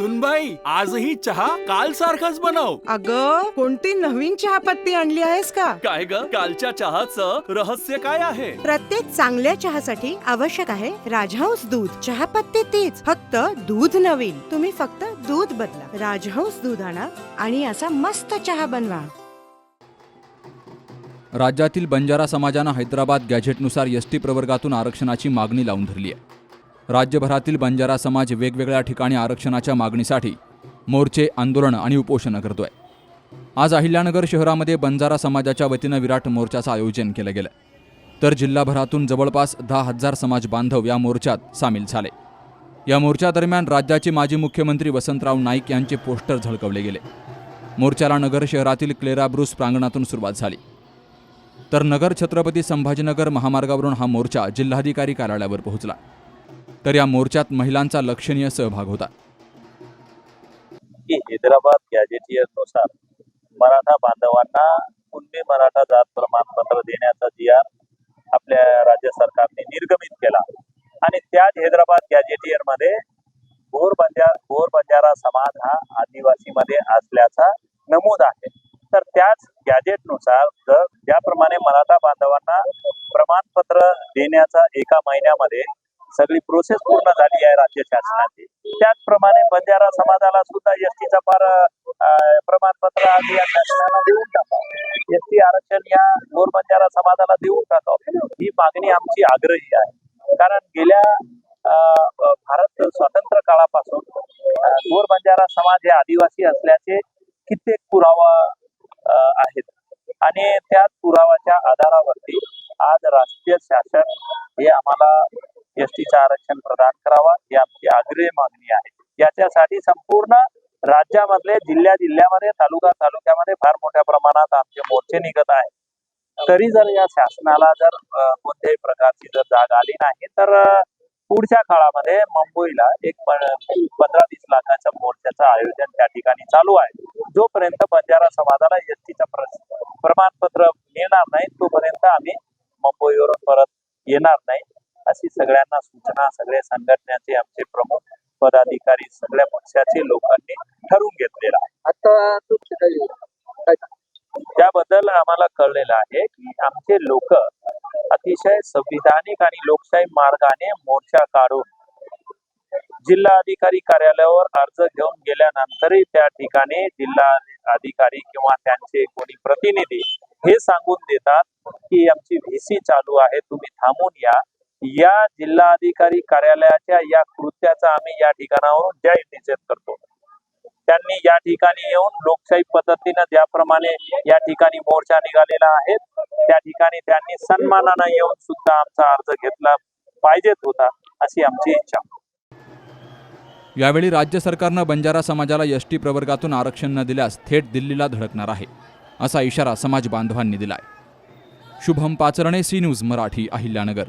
सुनबाई आजही चहा काल सारखाच बनव. अग कोणती नवीन चहापत्ती आणली आहेस का? काय ग? कालच्या चहाचं रहस्य काय आहे? प्रत्येक चांगल्या चहासाठी आवश्यक आहे राजहंस दूध. चहापत्ती तीच फक्त दूध नवीन. तुम्ही फक्त दूध बदला. राजहंस दूध आणा आणि असा मस्त चहा बनवा. राज्यातील बंजारा समाजानं हैदराबाद गॅझेटनुसार एस टी प्रवर्गातून आरक्षणाची मागणी लावून धरली आहे. राज्यभरातील बंजारा समाज वेगवेगळ्या ठिकाणी आरक्षणाच्या मागणीसाठी मोर्चे आंदोलनं आणि उपोषणं करतोय. आज अहिल्यानगर शहरामध्ये बंजारा समाजाच्या वतीनं विराट मोर्चाचं आयोजन केलं गेलं. तर जिल्हाभरातून जवळपास दहा हजार समाज बांधव या मोर्चात सामील झाले. या मोर्चादरम्यान राज्याचे माजी मुख्यमंत्री वसंतराव नाईक यांचे पोस्टर झळकवले गेले. मोर्चाला नगर शहरातील क्लेरा ब्रुस प्रांगणातून सुरुवात झाली. तर नगर छत्रपती संभाजीनगर महामार्गावरून हा मोर्चा जिल्हाधिकारी कार्यालयावर पोहोचला. तर या मोर्चात महिलांचा लक्षणीय सहभाग होता. की हैदराबाद गॅजेटियरनुसार मराठा बांधवांना कुणबी मराठा जात प्रमाणपत्र देण्याचा जी आर आपल्या राज्य सरकारने निर्गमित केला. आणि त्याच हैदराबाद गॅजेटियरमध्ये भोर बंजारा भोर बंजारा समाज हा आदिवासी मध्ये असल्याचा नमूद आहे. तर त्याच गॅजेटनुसार जर ज्याप्रमाणे मराठा बांधवांना प्रमाणपत्र देण्याचा एका महिन्यामध्ये सगळी प्रोसेस पूर्ण झाली आहे राज्य शासनाची. त्याचप्रमाणे बंजारा समाजाला सुद्धा एसटीचा फार प्रमाणपत्र आधी या शासनाला देऊन टाकावं एसटी आरक्षण या गोर बंजारा समाजाला देऊन टाकावं ही मागणी आमची आग्रही आहे. कारण गेल्या अं, भारत स्वातंत्र्य काळापासून गोर बंजारा समाज हे आदिवासी असल्याचे कित्येक पुरावा आहेत. आणि त्याच पुरावाच्या आधारावरती आज राष्ट्रीय शासन हे आम्हाला एसटीचं आरक्षण प्रदान करावा ही आमची आग्रही मागणी आहे. याच्यासाठी संपूर्ण राज्यामधले जिल्ह्या जिल्ह्यामध्ये तालुका तालुक्यामध्ये फार मोठ्या प्रमाणात आमचे मोर्चे निघत आहेत. तरी जर या शासनाला जर कोणत्याही प्रकारची जर जाग आली नाही तर पुढच्या काळामध्ये मुंबईला एक पंधरा वीस लाखाच्या मोर्चाचं आयोजन त्या ठिकाणी चालू आहे. जोपर्यंत बंजारा समाजाला एसटीचं प्रमाणपत्र मिळणार नाही तोपर्यंत आम्ही मुंबईवरून परत येणार नाही. अशी सगळ्यांना सूचना सगळ्या संघटनेचे आमचे प्रमुख पदाधिकारी सगळ्या पक्षाचे लोकांनी ठरवून घेतलेलं आहे. आता त्याबद्दल आम्हाला कळलेलं आहे की आमचे लोक अतिशय संविधानिक आणि लोकशाही मार्गाने मोर्चा काढून जिल्हा अधिकारी कार्यालयावर अर्ज घेऊन गेल्यानंतरही त्या ठिकाणी जिल्हा अधिकारी किंवा त्यांचे कोणी प्रतिनिधी हे सांगून देतात की आमची व्हीसी चालू आहे तुम्ही थांबून या. या जिल्हा अधिकारी कार्यालयाच्या या कृत्याचा आम्ही या ठिकाणावरून जय निषेध करतो. त्यांनी या ठिकाणी येऊन लोकशाही पद्धतीनं ज्याप्रमाणे या ठिकाणी मोर्चा निघालेला आहे त्या ठिकाणी त्यांनी सन्मानानं येऊन सुद्धा आमचा अर्ज घेतला पाहिजेत होता अशी आमची इच्छा. यावेळी राज्य सरकारनं बंजारा समाजाला एस टी प्रवर्गातून आरक्षण न दिल्यास थेट दिल्लीला धडकणार आहे असा इशारा समाज बांधवांनी दिलाय. Shubham Pacharne C news Marathi Ahilyanagar.